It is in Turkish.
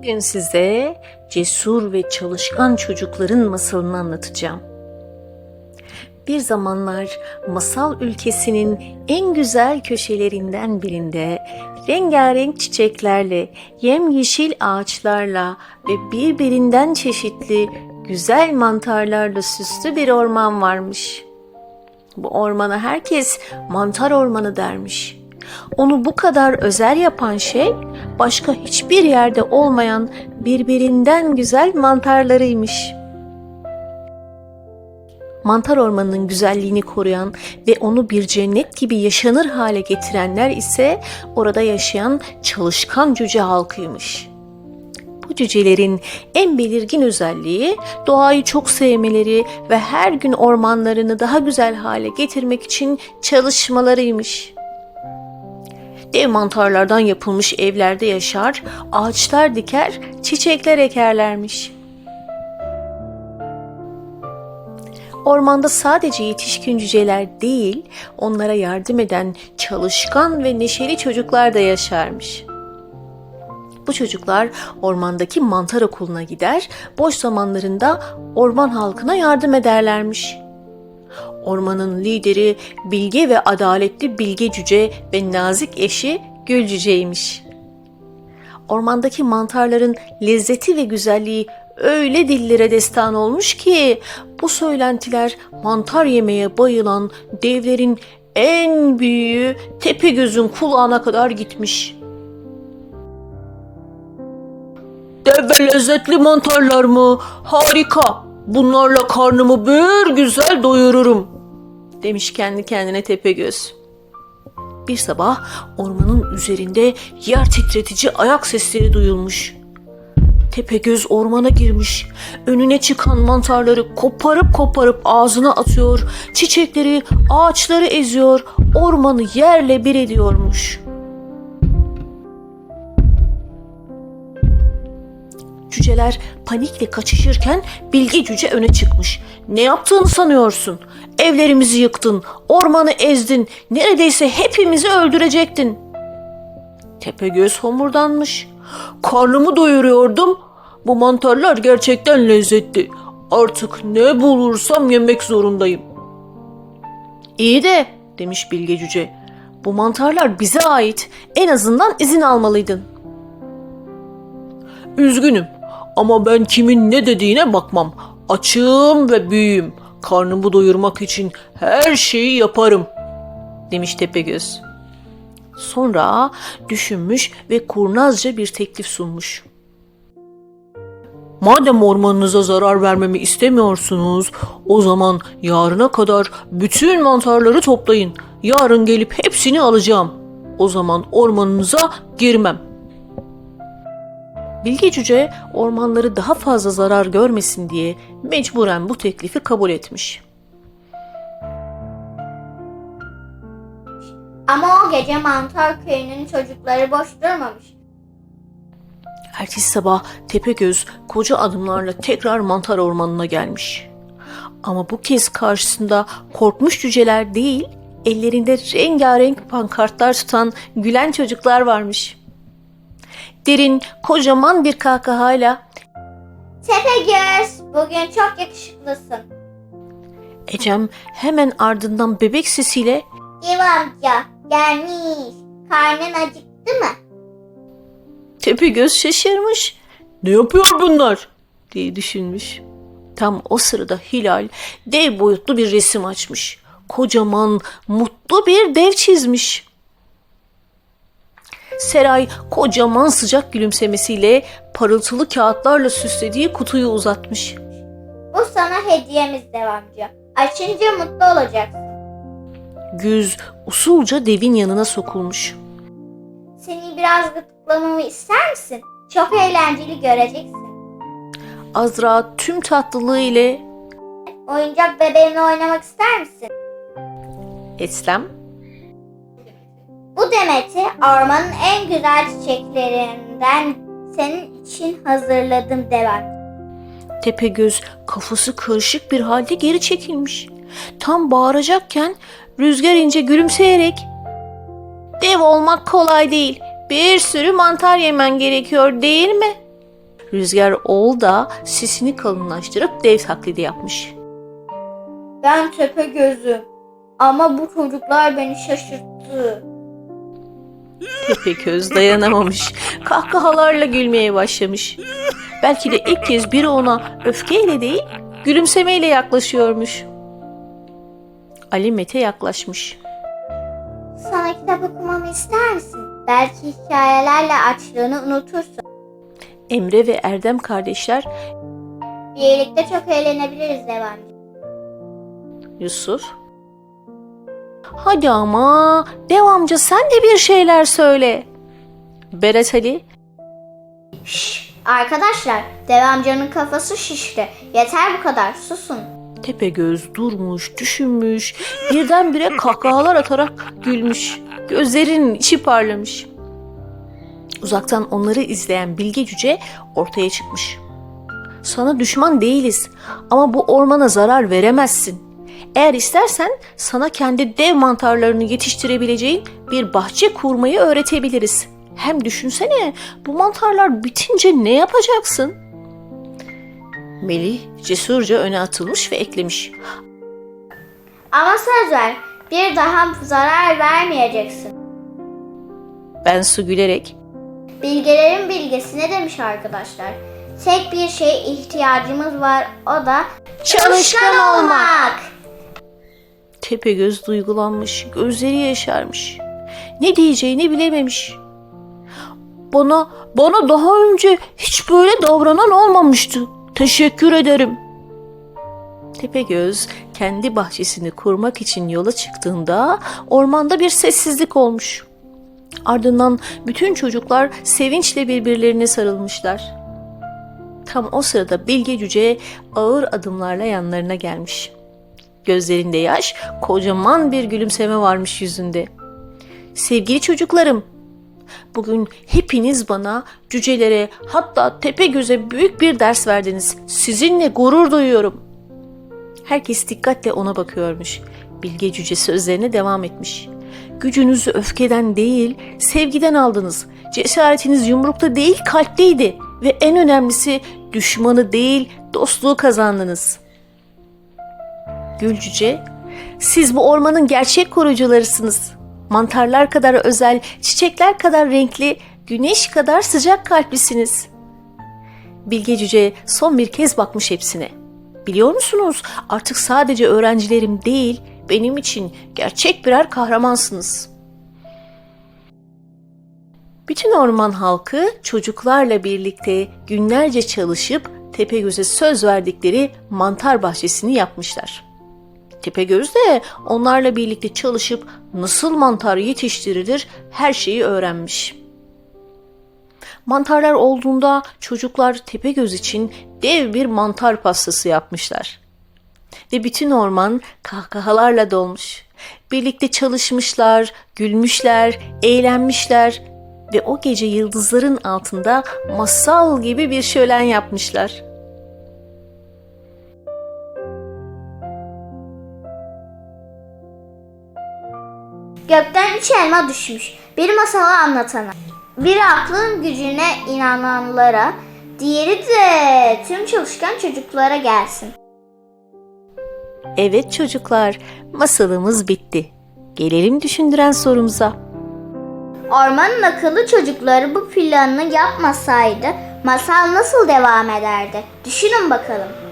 Bugün size cesur ve çalışkan çocukların masalını anlatacağım. Bir zamanlar masal ülkesinin en güzel köşelerinden birinde rengarenk çiçeklerle, yemyeşil ağaçlarla ve birbirinden çeşitli güzel mantarlarla süslü bir orman varmış. Bu ormana herkes mantar ormanı dermiş. Onu bu kadar özel yapan şey başka hiçbir yerde olmayan birbirinden güzel mantarlarıymış. Mantar ormanının güzelliğini koruyan ve onu bir cennet gibi yaşanır hale getirenler ise orada yaşayan çalışkan cüce halkıymış. Bu cücelerin en belirgin özelliği doğayı çok sevmeleri ve her gün ormanlarını daha güzel hale getirmek için çalışmalarıymış. Dev mantarlardan yapılmış evlerde yaşar, ağaçlar diker, çiçekler ekerlermiş. Ormanda sadece yetişkin cüceler değil, onlara yardım eden çalışkan ve neşeli çocuklar da yaşarmış. Bu çocuklar ormandaki mantar okuluna gider, boş zamanlarında orman halkına yardım ederlermiş. Ormanın lideri bilge ve adaletli bilge cüce ve nazik eşi Gül cüceymiş. Ormandaki mantarların lezzeti ve güzelliği öyle dillere destan olmuş ki bu söylentiler mantar yemeye bayılan devlerin en büyüğü Tepegöz'ün kulağına kadar gitmiş. Deve lezzetli mantarlar mı? Harika. Bunlarla karnımı bir güzel doyururum. Demiş kendi kendine Tepegöz. Bir sabah ormanın üzerinde yer titretici ayak sesleri duyulmuş. Tepegöz ormana girmiş. Önüne çıkan mantarları koparıp koparıp ağzına atıyor. Çiçekleri, ağaçları eziyor. Ormanı yerle bir ediyormuş. Cüceler panikle kaçışırken Bilge Cüce öne çıkmış. Ne yaptığını sanıyorsun? Evlerimizi yıktın, ormanı ezdin, neredeyse hepimizi öldürecektin. Tepegöz homurdanmış. Karnımı doyuruyordum. Bu mantarlar gerçekten lezzetli. Artık ne bulursam yemek zorundayım. İyi de demiş Bilge Cüce. Bu mantarlar bize ait. En azından izin almalıydın. Üzgünüm ama ben kimin ne dediğine bakmam. Açığım ve büyüğüm. Karnımı doyurmak için her şeyi yaparım." demiş Tepegöz. Sonra düşünmüş ve kurnazca bir teklif sunmuş. Madem ormanınıza zarar vermemi istemiyorsunuz, o zaman yarına kadar bütün mantarları toplayın. Yarın gelip hepsini alacağım. O zaman ormanınıza girmem. Bilge Cüce ormanları daha fazla zarar görmesin diye mecburen bu teklifi kabul etmiş. Ama o gece Mantar Köyü'nün çocukları boş durmamış. Ertesi sabah Tepegöz koca adımlarla tekrar mantar ormanına gelmiş. Ama bu kez karşısında korkmuş cüceler değil, ellerinde rengarenk pankartlar tutan gülen çocuklar varmış. Derin kocaman bir kahkahayla Tepegöz, bugün çok yakışıklısın. Ecem hemen ardından bebek sesiyle Ev amca gelmiş. Karnın acıktı mı? Tepegöz şaşırmış. Ne yapıyor bunlar? diye düşünmüş. Tam o sırada Hilal dev boyutlu bir resim açmış. Kocaman, mutlu bir dev çizmiş. Seray kocaman sıcak gülümsemesiyle parıltılı kağıtlarla süslediği kutuyu uzatmış. Bu sana hediyemiz Dev amca. Açınca mutlu olacaksın. Güz usulca devin yanına sokulmuş. Seni biraz gıdıklamamı ister misin? Çok eğlenceli göreceksin. Azra tüm tatlılığı ile Oyuncak bebeğimle oynamak ister misin? Eslem Bu demeti ormanın en güzel çiçeklerinden senin için hazırladım amca. Tepegöz kafası karışık bir halde geri çekilmiş. Tam bağıracakken Rüzgar ince gülümseyerek Dev olmak kolay değil. Bir sürü mantar yemen gerekiyor değil mi? Rüzgar oğul da sesini kalınlaştırıp dev taklidi yapmış. Ben tepe gözüm. Ama bu çocuklar beni şaşırttı. Tepegöz dayanamamış. Kahkahalarla gülmeye başlamış. Belki de ilk kez biri ona öfkeyle değil, gülümsemeyle yaklaşıyormuş. Ali Mete yaklaşmış. Sana kitap okumamı ister misin? Belki hikayelerle açlığını unutursun. Emre ve Erdem kardeşler Birlikte çok eğlenebiliriz devamlı. Yusuf. Hadi ama dev amca sen de bir şeyler söyle. Berat Ali. Şşş, arkadaşlar dev amcanın kafası şişti. Yeter bu kadar susun. Tepegöz durmuş, düşünmüş, birdenbire kahkahalar atarak gülmüş. Gözlerinin içi parlamış. Uzaktan onları izleyen Bilge Cüce ortaya çıkmış. Sana düşman değiliz ama bu ormana zarar veremezsin. Eğer istersen sana kendi dev mantarlarını yetiştirebileceğin bir bahçe kurmayı öğretebiliriz. Hem düşünsene bu mantarlar bitince ne yapacaksın? Melih cesurca öne atılmış ve eklemiş. Ama söz ver bir daha zarar vermeyeceksin. Ben su gülerek Bilgelerin bilgesi ne demiş arkadaşlar? Tek bir şeye ihtiyacımız var o da Çalışkan olmak. Tepegöz duygulanmış, gözleri yaşarmış. Ne diyeceğini bilememiş. Bana, bana daha önce hiç böyle davranan olmamıştı. Teşekkür ederim. Tepegöz kendi bahçesini kurmak için yola çıktığında ormanda bir sessizlik olmuş. Ardından bütün çocuklar sevinçle birbirlerine sarılmışlar. Tam o sırada Bilge Cüce ağır adımlarla yanlarına gelmiş. Gözlerinde yaş, kocaman bir gülümseme varmış yüzünde. Sevgili çocuklarım, bugün hepiniz bana, cücelere, hatta tepe göze büyük bir ders verdiniz. Sizinle gurur duyuyorum. Herkes dikkatle ona bakıyormuş. Bilge cüce sözlerine devam etmiş. Gücünüzü öfkeden değil, sevgiden aldınız. Cesaretiniz yumrukta değil, kalpteydi. Ve en önemlisi düşmanı değil, dostluğu kazandınız.'' Gül Cüce, siz bu ormanın gerçek koruyucularısınız. Mantarlar kadar özel, çiçekler kadar renkli, güneş kadar sıcak kalplisiniz. Bilge Cüce son bir kez bakmış hepsine. Biliyor musunuz artık sadece öğrencilerim değil, benim için gerçek birer kahramansınız. Bütün orman halkı çocuklarla birlikte günlerce çalışıp Tepegöz'e söz verdikleri mantar bahçesini yapmışlar. Tepegöz de onlarla birlikte çalışıp nasıl mantar yetiştirilir her şeyi öğrenmiş. Mantarlar olduğunda çocuklar Tepegöz için dev bir mantar pastası yapmışlar. Ve bütün orman kahkahalarla dolmuş. Birlikte çalışmışlar, gülmüşler, eğlenmişler ve o gece yıldızların altında masal gibi bir şölen yapmışlar.'' Gökten üç elma düşmüş. Bir masalı anlatana. Biri aklın gücüne inananlara, diğeri de tüm çalışkan çocuklara gelsin. Evet çocuklar, masalımız bitti. Gelelim düşündüren sorumuza. Ormanın akıllı çocukları bu planını yapmasaydı masal nasıl devam ederdi? Düşünün bakalım.